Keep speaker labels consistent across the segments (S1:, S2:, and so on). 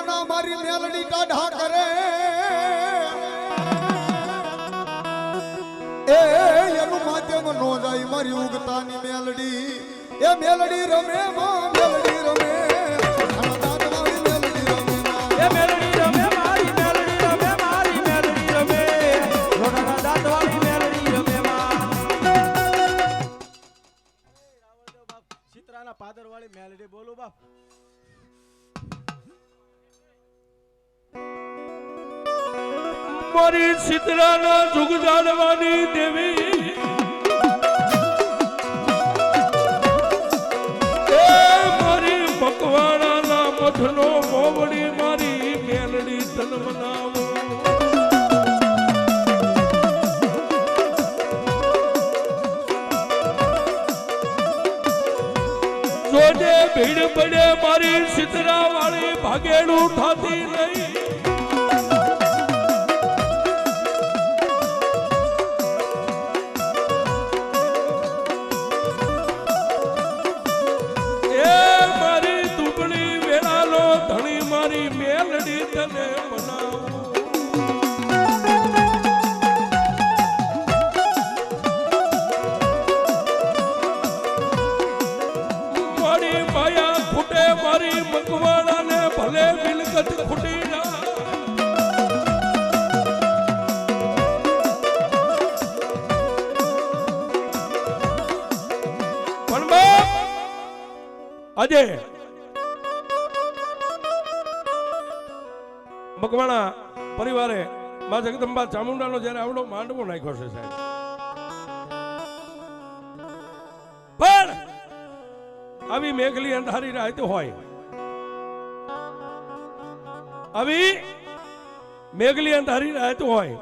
S1: મહિમાના મારી મેલડી કાઢા કરે. એ એનું માધ્યમ નો જાય મારી ઉગતાની મેલડી. એ મેલડી રમે માં મેલડી રમે. પાદર વાળી મેલડી રમે માં.
S2: મારી ચિત્રાના જુગ જાણવાની દેવી. મારી મકવાણાના મઠનો મોવડી મારી મેલડી તન મનાવો જોજે ભીડ પડે મારી સિતરા વાળી ભાગેડું થાતી નહીં. આજે મકવાણા પરિવારે માં જગદંબા ચામુંડાનો જ્યારે આવડો માંડવો નાખ્યો છે સાહેબ. પણ આવી મેઘલી અંધારી રાત હોય. આવી મેઘલી અંધારી રાત હોય.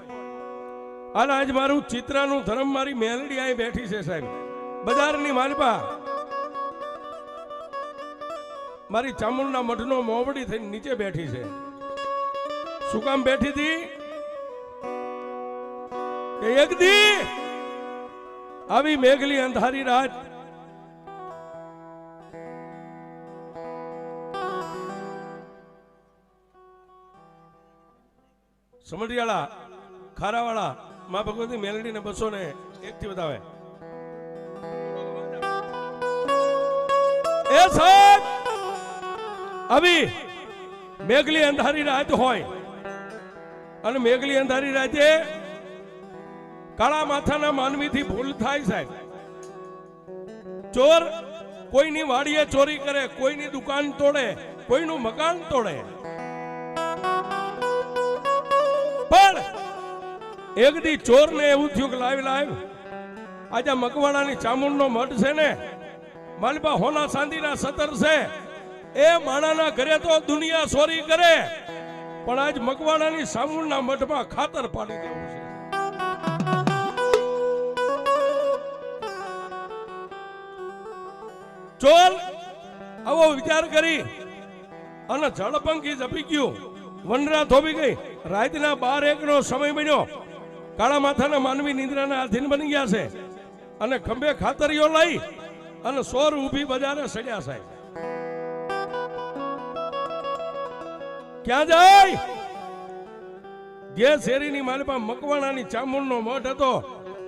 S2: અને આજ મારું ચિત્રાનું ધર્મ મારી મેલડી અહીં બેઠી છે સાહેબ. બજારની માલપા મારી ચામુંડના મઠનો મોવડી થઈને નીચે બેઠી છે. શું કામ બેઠી હતી? એક દી આવી મેઘલી અંધારી રાત સમઢિયાળા, ખારાવાળા મા ભગવતી મેલડી ને બસો ને એક થી વધાવે. એ સાહેબ! આવી મેઘલી અંધારી રાત હોય. અને મેઘલી અંધારી રાતે કાળા માથાના માનવીથી ભૂલ થાય સાહેબ. ચોર કોઈની વાડીએ ચોરી કરે, કોઈની દુકાન તોડે, કોઈનું મકાન તોડે. પણ એક દી ચોર ને એવું થયું કે લાવી, લાવ. આજે મકવાણાની ચામુંડનો મઠ છે ને માલપા હોના ચાંદીના સતર છે. એ માણાના ઘરે તો દુનિયા સોરી કરે. પણ આજ મકવાણાની સામુંડના મઠમાં ખાતર પાડી દેવું છે. ચોલ, આવો વિચાર કરી. અને જળપંખી જપી ગયું. વનરા થોભી ગઈ. રાતના બાર એક નો સમય બન્યો. કાળા માથાના માનવી નિંદ્રાના આધીન બની ગયા છે. અને ખંભે ખાતરીઓ લઈ અને સોર ઊભી બજારે સડ્યા સાહેબ. ક્યાં જાય? જે શેરીની માલપા મકવાણાની ચામુંડનો મઠ હતો.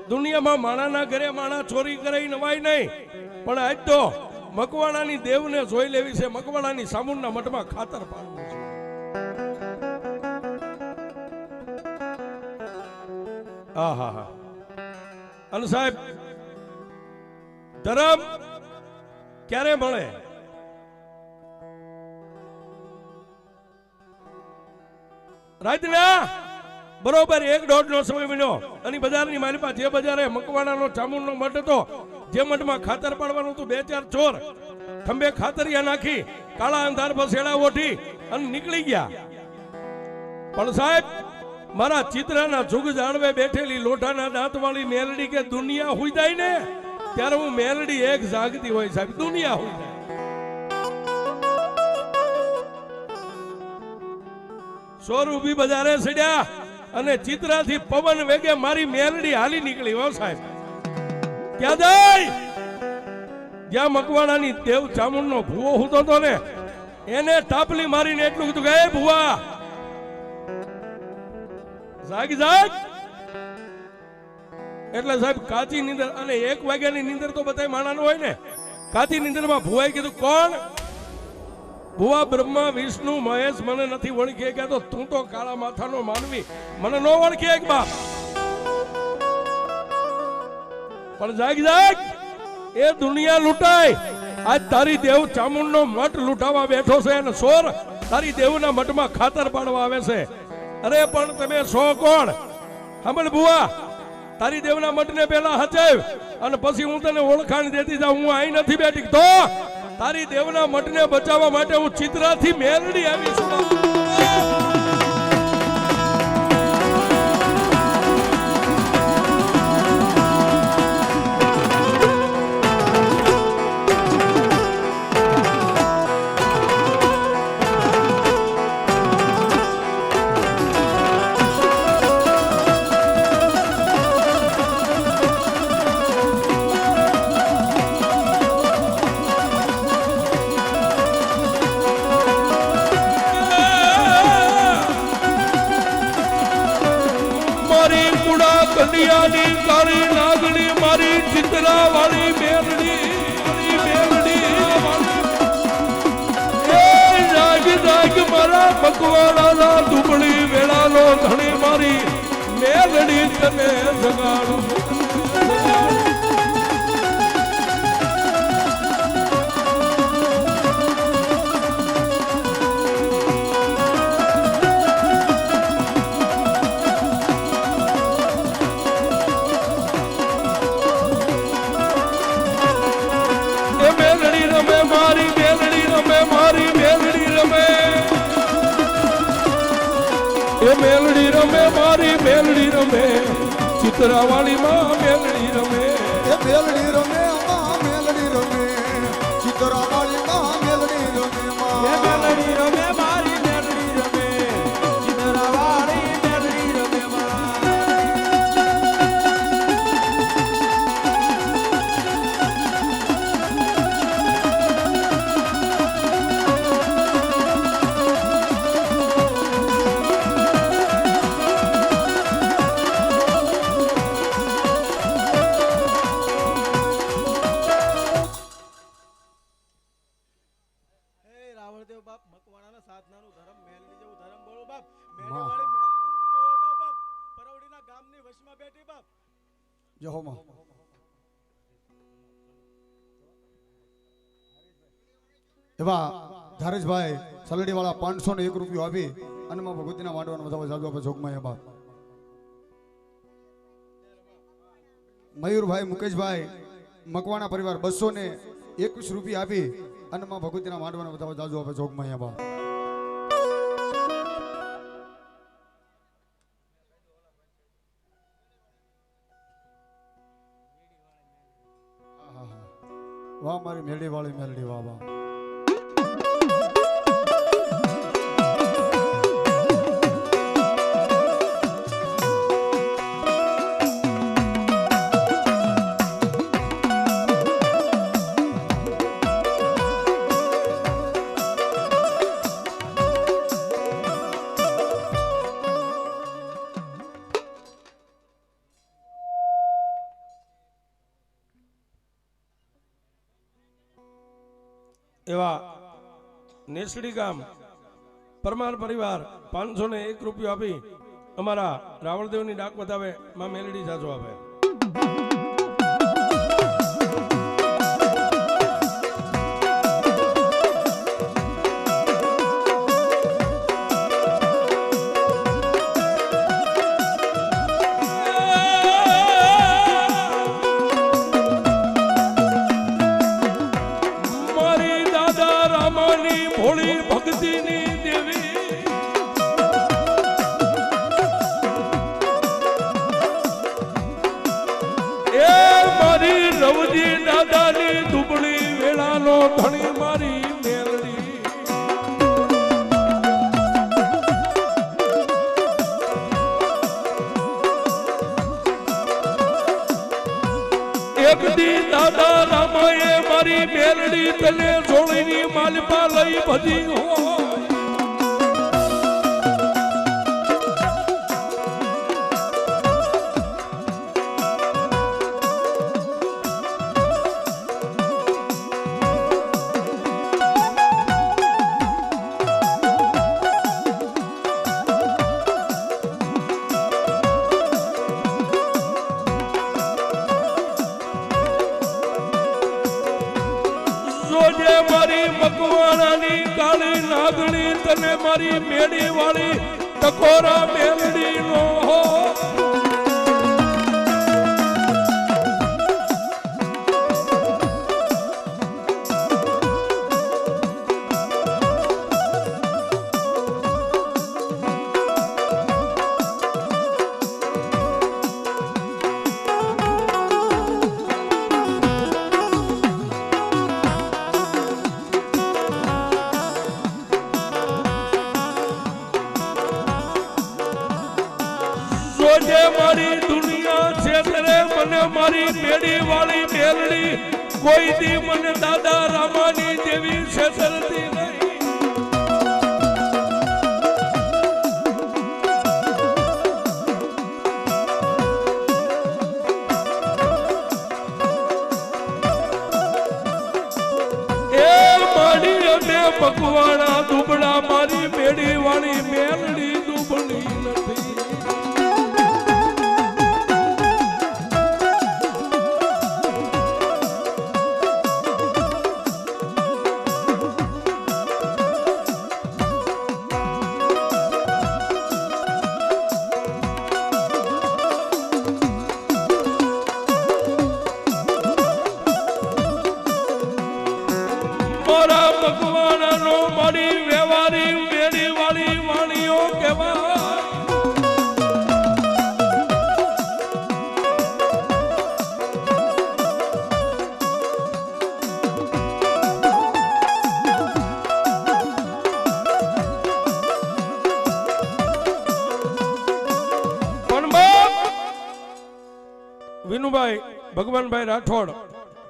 S2: દુનિયામાં માણાના ઘરે માણા ચોરી કરે નવાય નહીં. પણ આજ તો મકવાણાની દેવને જોઈ લેવી છે, મકવાણાની સામુંડના મઠમાં ખાતર પાડવું છે. હા. અને સાહેબ, ધરમ ક્યારે મળે? રાતના બરોબર એક દોઢ નો સમય મળ્યો અને બજારની માલિપા જે બજારે મકવાણાનો, ચામુંડનો મઠ હતો, જે મઠમાં ખાતર પાડવાનું હતું, બે ચાર ચોર. ખંભે ખાતરિયા નાખી, કાળા અંધાર ભસેડા ઓઠી અને નીકળી ગયા. પણ સાહેબ, મારા ચિત્રના જુગ જાળવે બેઠેલી લોઢાના દાંતવાળી મેલડી કે દુનિયા હુઈ જાય ને? ત્યારે હું મેલડી એક જાગતી હોય સાહેબ, દુનિયા હુઈ જાય. સોર બજારે સડ્યા અને ચિત્રાથી પવન વેગે મારી મેલડી હાલી નીકળી, હો સાહેબ. ક્યાં જાય? જ્યાં મકવાણાની દેવ ચામુંડનો ભૂવો હુતો હતો ને, એને ટાપલી મારીને એટલું કીધું કે, "એ ભુવા, જાગ જાગ. એટલે સાહેબ, કાચી નીંદર, અને એક વાગ્યાની નીંદર તો બધા માણાનું હોય ને, કાચી નીંદરમાં ભૂવાઈ કીધું, કોણ? ભુવા બ્રહ્મા, વિષ્ણુ, મહેશ, મને નથી ઓળખી ગયા તો તું તો કાળા માથાનો માનવી. મને નો ઓળખી એક બાપ. પણ જાગ જાગ, એ દુનિયા લૂંટાય. આજ તારી દેવ ચામુંડનો મઠ લૂંટાવા બેઠો છે અને સોર તારી દેવના મઠમાં ખાતર પાડવા આવે છે. અરે, પણ તમે સો કોણ? હમણ બુવા તારી દેવના મઠને પેલા હચાવ અને પછી હું તને ઓળખાણ દેતી જાઉં. હું અહીં નથી બેઠી. તો તારી દેવના મઠને બચાવવા માટે હું ચિત્રાથી મેરડી આવી છું. મારા મકવાડાના દુબળી વેળાનો ધણી મારી મેલડી તને જગાડું. એ મેલડી રમે મારી મેલડી રમે. ચિત્રાવાળી માં મેલડી રમે.
S1: એ મેલડી રમે માં એવા ધારેશભાઈ સલડી વાળા પાંચસો ને એક રૂપિયો આપી અને માં ભગવતીના માંડવાનો બધા જાદુ આપે જોગમાં એવા મયુરભાઈ, મુકેશભાઈ, મકવાણા પરિવાર બસો ને એકવીસ રૂપિયા આપી અને માં ભગવતીના માંડવાના બધા જાદુ આપે જોગમાં એવા વાહ, મારી મેળી વાળી મેલડી વાહ વાહ
S2: એવા નેસડી ગામ, પરમાર પરિવાર પાંચસો ને એક રૂપિયો આપી અમારા રાવણદેવની ડાક બતાવે, માં મેલડી જાજો આપે. તને જોડીની માલપા લઈ બધી હોય. મારી મેળી વાળી ટકોરા મેલડી નો હો. છે મને મારી બેડી વાળી મેલડી, કોઈ દી મને દાદા રામાની જેવી છેતરતી ભગવાના દુબડા મારી મેડી વાળી મેલડી મારા ભગવાનનો મળી વ્યવહારી મેળી વાળી વાણીઓ કેવા વિનુભાઈ, ભગવાનભાઈ રાઠોડ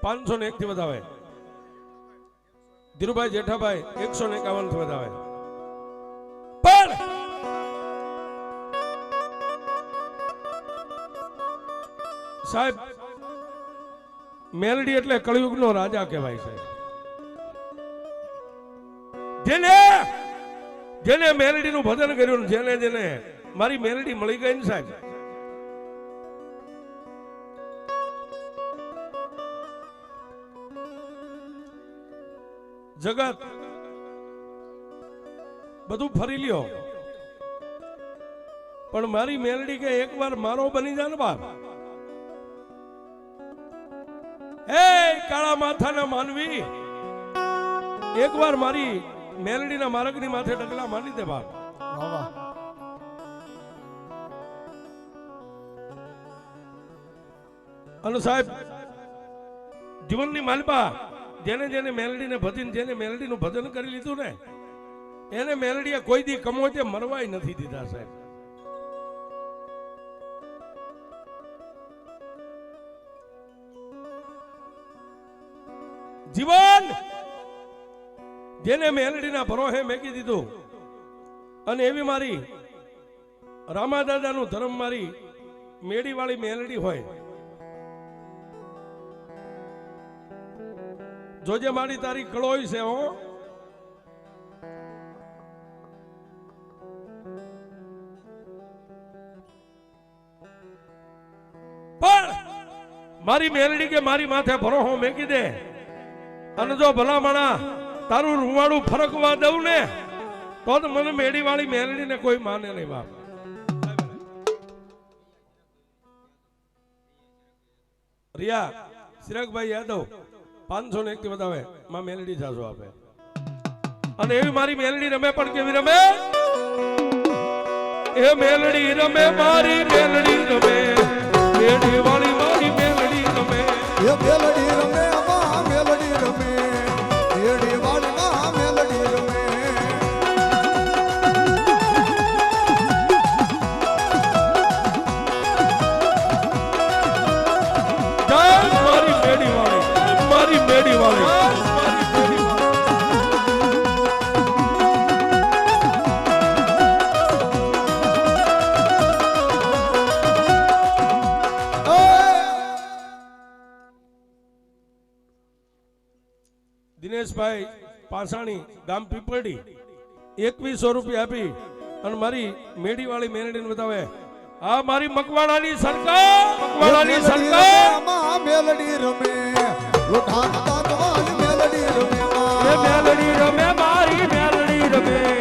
S2: પાંચસો ને એક થી વધાવે. ધીરુભાઈ જેઠાભાઈ એકસો ને એકાવન વધાવે પણ સાહેબ, મેલડી એટલે કળિયુગ નો રાજા કહેવાય છે. જેને જેને મેલડી નું ભજન કર્યું જેને જેને, મારી મેલડી મળી ગઈ ને સાહેબ. જગત. બધું ફરી લ્યો. પણ મારી મેલડી કે એકવાર મારો બની જાય ને બાપ હે કાળા માથાના માનવી એકવાર મારી મેલડીના માર્ગની માથે ડગલા મારી દે બાપ અને સાહેબ જીવનની માલપા જેને જેને મેલડીને ભજીને જેને મેલડીનું ભજન કરી લીધું ને, એને મેલડીએ કોઈ દી કમોચે મરવાય નથી દીધા સાહેબ. જીવન! જેને મેલડીના ભરોહે મેકી દીધું, અને એવી મારી રામા દાદાનું ધર્મ મારી મેળીવાળી મેલડી હોય જોજે મારી તારી કળોય છે, હો. પણ મારી મેલડી કે મારી માથે ભરો હું મેકી દે. અને જો ભલામણા તારું રૂવાડું ફરકવા દઉં ને, તો મને મેળી વાળી મેલડી ને કોઈ માને નહીં બાપ. રિયા ચિરાગભાઈ યાદવ પાંચસો ને એક થી વધાવે, માં મેલડી જાજો આપે. અને એવી મારી મેલડી રમે પણ કેવી રમે? એ મેલડી રમે, મારી મેલડી રમે. દિનેશભાઈ પાસાણી ગામ પીપળી એકવીસો રૂપિયા આપી અને મારી મેડીવાળી મેરડીને બતાવે આ મારી મકવાણાની સરકાર મકવાણાની સરકાર.
S1: મેલડી રમે લોઠાતા રમે
S3: મેલડી રમે મારી મેલડી રમે.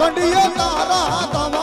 S1: કંડિયો તારા તમા